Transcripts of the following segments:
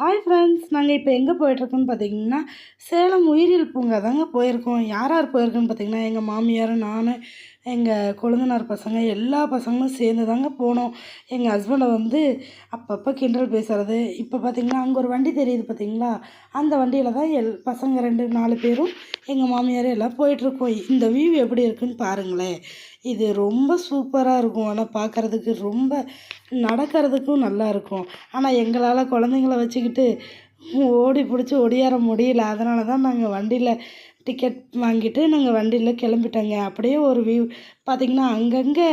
Hi friends நாங்கள் இப்போ எங்கே போயிட்டுருக்கோன்னு பார்த்தீங்கன்னா சேலம் உயிரி உயிரியல் பூங்கா தாங்க போயிருக்கோம். யார் யார் போயிருக்கோன்னு பார்த்தீங்கன்னா எங்கள் மாமியார் நான் எங்கள் கொழுந்தனார் பசங்க எல்லா பசங்களும் சேர்ந்து தாங்க போனோம். எங்கள் ஹஸ்பண்டை வந்து அப்பப்போ கிண்டல் பேசுகிறது இப்போ பார்த்திங்கன்னா அங்கே ஒரு வண்டி தெரியுது பார்த்தீங்களா? அந்த வண்டியில் தான் எல் பசங்க ரெண்டு நாலு பேரும் எங்கள் மாமியார் எல்லாம் போயிட்டுருக்கோம். இந்த வியூ எப்படி இருக்குன்னு பாருங்களேன். இது ரொம்ப சூப்பராக இருக்கும். ஆனால் பார்க்குறதுக்கு ரொம்ப நடக்கிறதுக்கும் நல்லாயிருக்கும் ஆனால் எங்களால் குழந்தைங்கள வச்சுக்கிட்டு ஓடி பிடிச்சி ஒடியார முடியல. அதனால தான் நாங்கள் வண்டியில் டிக்கெட் வாங்கிட்டு நாங்கள் வண்டியில் கிளம்பிட்டோங்க. அப்படியே ஒரு வியூ பார்த்திங்கன்னா அங்கங்கே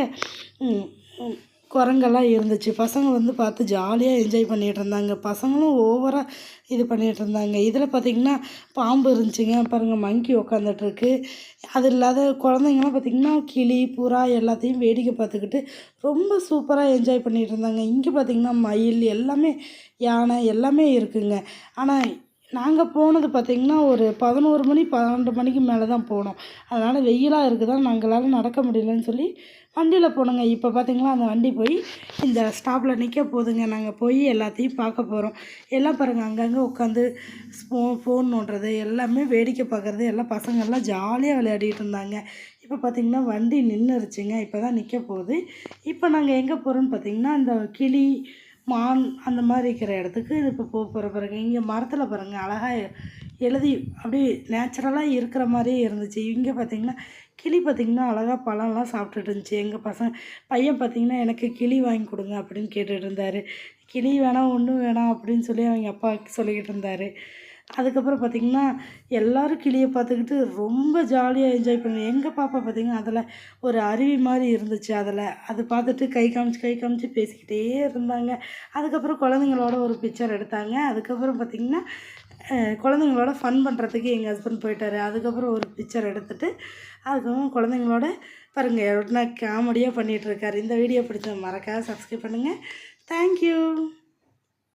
குரங்கெல்லாம் இருந்துச்சு. பசங்க வந்து பார்த்து ஜாலியாக என்ஜாய் பண்ணிகிட்டு இருந்தாங்க. பசங்களும் ஓவராக இது பண்ணிகிட்டு இருந்தாங்க. இதில் பார்த்திங்கன்னா பாம்பு இருந்துச்சுங்க. பாருங்கள் மங்கி உக்காந்துட்ருக்கு அது இல்லாத குழந்தைங்களாம் பார்த்திங்கன்னா கிளி புறா எல்லாத்தையும் வேடிக்கை பார்த்துக்கிட்டு ரொம்ப சூப்பராக என்ஜாய் பண்ணிகிட்டு இருந்தாங்க. இங்கே பார்த்திங்கன்னா மயில் எல்லாமே யானை எல்லாமே இருக்குங்க. ஆனால் நாங்கள் போனது பார்த்திங்கன்னா ஒரு பதினோரு மணி பன்னெண்டு மணிக்கு மேலே தான் போனோம். அதனால் வெயிலாக இருக்குதான் நாங்களால் நடக்க முடியலன்னு சொல்லி வண்டியில் போனோங்க. இப்போ பார்த்திங்களா அந்த வண்டி போய் இந்த ஸ்டாப்பில் நிற்க போதுங்க நாங்கள் போய் எல்லாத்தையும் பார்க்க போகிறோம் எல்லாம் பாருங்கள் அங்கங்கே உட்காந்து ஃபோ ஃபோன் நோண்டுறது எல்லாமே வேடிக்கை பார்க்குறது எல்லாம் பசங்கள்லாம் ஜாலியாக விளையாடிட்டு இருந்தாங்க. இப்போ பார்த்திங்கன்னா வண்டி நின்றுருச்சுங்க இப்போ தான் நிற்க போகுது. இப்போ நாங்கள் எங்கே போகிறோன்னு பார்த்திங்கன்னா இந்த கிளி மான் அந்த மாதிரி இருக்கிற இடத்துக்கு இப்போ போக போகிற பிறகு இங்கே மரத்தில் பாருங்கள் அழகாக எழுதி அப்படியே நேச்சுரலாக இருக்கிற மாதிரியே இருந்துச்சு. இங்கே பார்த்திங்கன்னா கிளி பார்த்திங்கன்னா அழகாக பழம்லாம் சாப்பிட்டுட்டு இருந்துச்சு. எங்கள் பசங்க பையன் பார்த்திங்கன்னா எனக்கு கிளி வாங்கி கொடுங்க அப்படின்னு கேட்டுகிட்டு இருந்தார். கிளி வேணாம் ஒன்றும் வேணாம் அப்படின்னு சொல்லி அவங்க அப்பா சொல்லிக்கிட்டு இருந்தார். அதுக்கப்புறம் பார்த்திங்கன்னா எல்லோரும் கிளியை பார்த்துக்கிட்டு ரொம்ப ஜாலியாக என்ஜாய் பண்ணேன் எங்கள் பாப்பா பார்த்திங்கன்னா அதில் ஒரு அருவி மாதிரி இருந்துச்சு அதில். அது பார்த்துட்டு கை காமிச்சு கை காமிச்சு பேசிக்கிட்டே இருந்தாங்க. அதுக்கப்புறம் குழந்தைங்களோட ஒரு பிக்சர் எடுத்தாங்க. அதுக்கப்புறம் பார்த்திங்கன்னா குழந்தைங்களோட ஃபன் பண்ணுறதுக்கு எங்கள் ஹஸ்பண்ட் போயிட்டார். அதுக்கப்புறம் ஒரு பிக்சர் எடுத்துகிட்டு அதுக்கப்புறம் குழந்தைங்களோட பாருங்கள் எவ்வளோனா காமெடியாக பண்ணிகிட்ருக்காரு இந்த வீடியோ பிடிச்ச மறக்காத சப்ஸ்கிரைப் பண்ணுங்கள் தேங்க்யூ